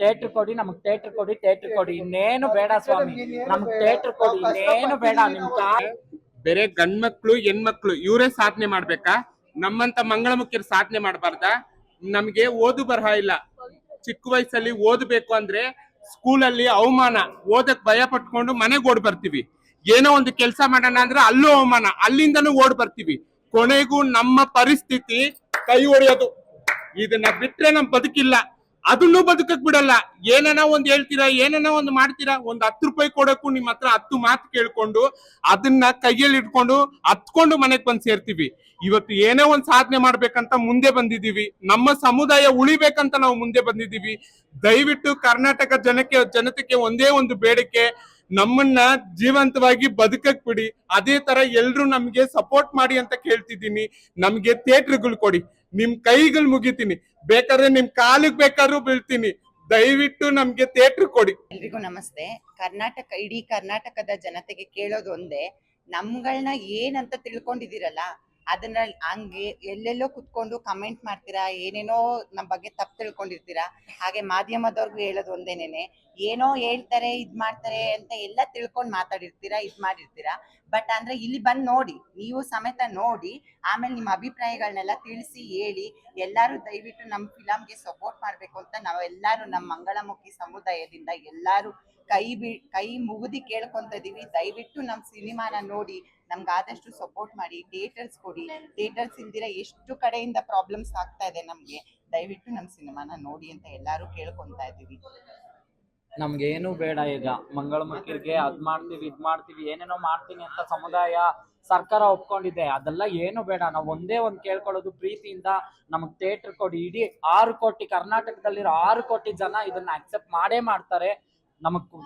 Theatre ಕೊಡಿ, ನಮಗ್ theatre ಕೊಡಿ ಥಿಯೇಟರ್ ಕೊಡಿ. ಇನ್ನೇನು ಬೇಡ ಸ್ವಾಮಿ, ನಮಗ್ ಥಿಯೇಟರ್ ಕೊಡಿ. ಇನ್ನೇನು ಬೇಡ, ನಿಮ್ ತಾಯಿ ಬೇರೆ ಗಂಡ್ಮಕ್ಳು, ಹೆಣ್ಮಕ್ಳು, ಇವರೇ ಸಾಧನೆ ಮಾಡ್ಬೇಕಾ? ನಮ್ಮಂತ ಮಂಗಳಮುಖಿಯರು ಸಾಧನೆ ಮಾಡಬಾರ್ದಾ? ನಮ್ಗೆ ಓದು ಬರಹ ಇಲ್ಲ. ಚಿಕ್ಕ ವಯಸ್ಸಲ್ಲಿ ಓದಬೇಕು ಅಂದ್ರೆ ಸ್ಕೂಲಲ್ಲಿ ಅವಮಾನ. ಓದಕ್ ಭಯ ಪಟ್ಕೊಂಡು ಮನೆಗ್ ಓಡ್ ಬರ್ತೀವಿ. ಏನೋ ಒಂದು ಕೆಲಸ ಮಾಡೋಣ ಅಂದ್ರೆ ಅಲ್ಲೂ ಅವಮಾನ. ಅಲ್ಲಿಂದನೂ ಓಡ್ ಬರ್ತೀವಿ. ಕೊನೆಗೂ ನಮ್ಮ ಪರಿಸ್ಥಿತಿ ಕೈ ಹೊಡೆಯೋದು ಇದನ್ನ ಬಿಟ್ರೆ ನಮ್ ಬದುಕಿಲ್ಲ. ಅದನ್ನು ಬದುಕಕ್ ಬಿಡಲ್ಲ. ಏನನ ಒಂದ್ ಹೇಳ್ತೀರಾ, ಏನನ ಒಂದ್ ಮಾಡ್ತೀರಾ? ಒಂದ್ ಹತ್ತು ರೂಪಾಯಿ ಕೊಡಕ್ಕೂ ನಿಮ್ ಹತ್ರ ಹತ್ತು ಮಾತು ಕೇಳ್ಕೊಂಡು ಅದನ್ನ ಕೈಯಲ್ಲಿ ಇಟ್ಕೊಂಡು ಹತ್ಕೊಂಡು ಮನೆಗ್ ಬಂದ್ ಸೇರ್ತೀವಿ. ಇವತ್ತು ಏನೋ ಒಂದ್ ಸಾಧನೆ ಮಾಡ್ಬೇಕಂತ ಮುಂದೆ ಬಂದಿದೀವಿ ನಮ್ಮ ಸಮುದಾಯ ಉಳಿಬೇಕಂತ ನಾವು ಮುಂದೆ ಬಂದಿದೀವಿ ದಯವಿಟ್ಟು ಕರ್ನಾಟಕ ಜನಕ್ಕೆ, ಜನತೆಗೆ ಒಂದೇ ಒಂದು ಬೇಡಿಕೆ, ನಮ್ಮನ್ನ ಜೀವಂತವಾಗಿ ಬದುಕಕ್ ಬಿಡಿ. ಅದೇ ತರ ಎಲ್ರು ನಮ್ಗೆ ಸಪೋರ್ಟ್ ಮಾಡಿ ಅಂತ ಕೇಳ್ತಿದ್ದೀನಿ. ನಮ್ಗೆ ಥಿಯೇಟರ್ಗಳು ಕೊಡಿ. ನಿಮ್ ಕೈಗಳು ಮುಗಿತೀನಿ. ಬೇಕಾದ್ರೆ ನಿಮ್ ಕಾಲಿಗೆ ಬೇಕಾದ್ರೂ ಬೀಳ್ತೀನಿ. ದಯವಿಟ್ಟು ನಮ್ಗೆ ಥಿಯೇಟರ್ ಕೊಡಿ. ಎಲ್ರಿಗೂ ನಮಸ್ತೆ. ಕರ್ನಾಟಕ, ಇಡೀ ಕರ್ನಾಟಕದ ಜನತೆಗೆ ಕೇಳೋದು ಒಂದೇ. ನಮ್ಗಳನ್ನ ಏನಂತ ತಿಳ್ಕೊಂಡಿದ್ದೀರಲ್ಲ, ಅದನ್ನ ಹಂಗೆ ಎಲ್ಲೆಲ್ಲೋ ಕುತ್ಕೊಂಡು ಕಮೆಂಟ್ ಮಾಡ್ತೀರಾ, ಏನೇನೋ ನಮ್ಮ ಬಗ್ಗೆ ತಪ್ಪು ತಿಳ್ಕೊಂಡಿರ್ತೀರಾ, ಹಾಗೆ ಮಾಧ್ಯಮದವ್ರಿಗೂ ಹೇಳೋದು ಒಂದೇನೇನೆ. ಏನೋ ಹೇಳ್ತಾರೆ, ಇದ್ ಮಾಡ್ತಾರೆ ಅಂತ ಎಲ್ಲ ತಿಳ್ಕೊಂಡು ಮಾತಾಡಿರ್ತೀರಾ, ಇದ್ ಮಾಡಿರ್ತೀರಾ? ಬಟ್ ಅಂದ್ರೆ ಇಲ್ಲಿ ಬಂದ್ ನೋಡಿ, ನೀವು ಸಮೇತ ನೋಡಿ, ಆಮೇಲೆ ನಿಮ್ಮ ಅಭಿಪ್ರಾಯಗಳನ್ನೆಲ್ಲ ತಿಳಿಸಿ, ಹೇಳಿ, ಎಲ್ಲರೂ ದಯವಿಟ್ಟು ನಮ್ಮ ಫಿಲಮ್ಗೆ ಸಪೋರ್ಟ್ ಮಾಡ್ಬೇಕು ಅಂತ ನಾವೆಲ್ಲರೂ ನಮ್ಮ ಮಂಗಳಮುಖಿ ಸಮುದಾಯದಿಂದ ಎಲ್ಲರೂ ಕೈ ಬಿ, ಕೈ ಮುಗಿದು ಕೇಳ್ಕೊಂತ ಇದೀವಿ. ದಯವಿಟ್ಟು ನಮ್ಮ ಸಿನಿಮಾನ ನೋಡಿ, ನಮ್ಗೆ ಆದಷ್ಟು ಸಪೋರ್ಟ್ ಮಾಡಿ ಥಿಯೇಟರ್ಸ್ ಕೊಡಿ. ಥಿಯೇಟರ್ಸ್ ಇಲ್ದಿರ ಎಷ್ಟು ಕಡೆಯಿಂದ ಪ್ರಾಬ್ಲಮ್ಸ್ ಆಗ್ತಾ ಇದೆ ನಮ್ಗೆ. ದಯವಿಟ್ಟು ನಮ್ಮ ಸಿನಿಮಾನ ನೋಡಿ ಅಂತ ಎಲ್ಲರೂ ಕೇಳ್ಕೊಂತ ಇದೀವಿ. ನಮ್ಗೆ ಏನು ಬೇಡ ಈಗ. ಮಂಗಳಮುಖಿರ್ಗೆ ಅದ್ ಮಾಡ್ತೀವಿ, ಇದ್ ಮಾಡ್ತೀವಿ, ಏನೇನೋ ಮಾಡ್ತೀನಿ ಅಂತ ಸಮುದಾಯ ಸರ್ಕಾರ ಒಪ್ಕೊಂಡಿದೆ. ಅದೆಲ್ಲ ಏನು ಬೇಡ. ನಾವು ಒಂದೇ ಒಂದ್ ಕೇಳ್ಕೊಳ್ಳೋದು ಪ್ರೀತಿಯಿಂದ ನಮಗ್ ಥಿಯೇಟರ್ ಕೊಡಿ. ಇಡೀ ಆರು ಕೋಟಿ ಕರ್ನಾಟಕದಲ್ಲಿರೋ ಆರು ಕೋಟಿ ಜನ ಇದನ್ನ ಅಕ್ಸೆಪ್ಟ್ ಮಾಡೇ ಮಾಡ್ತಾರೆ. ನಮಗ್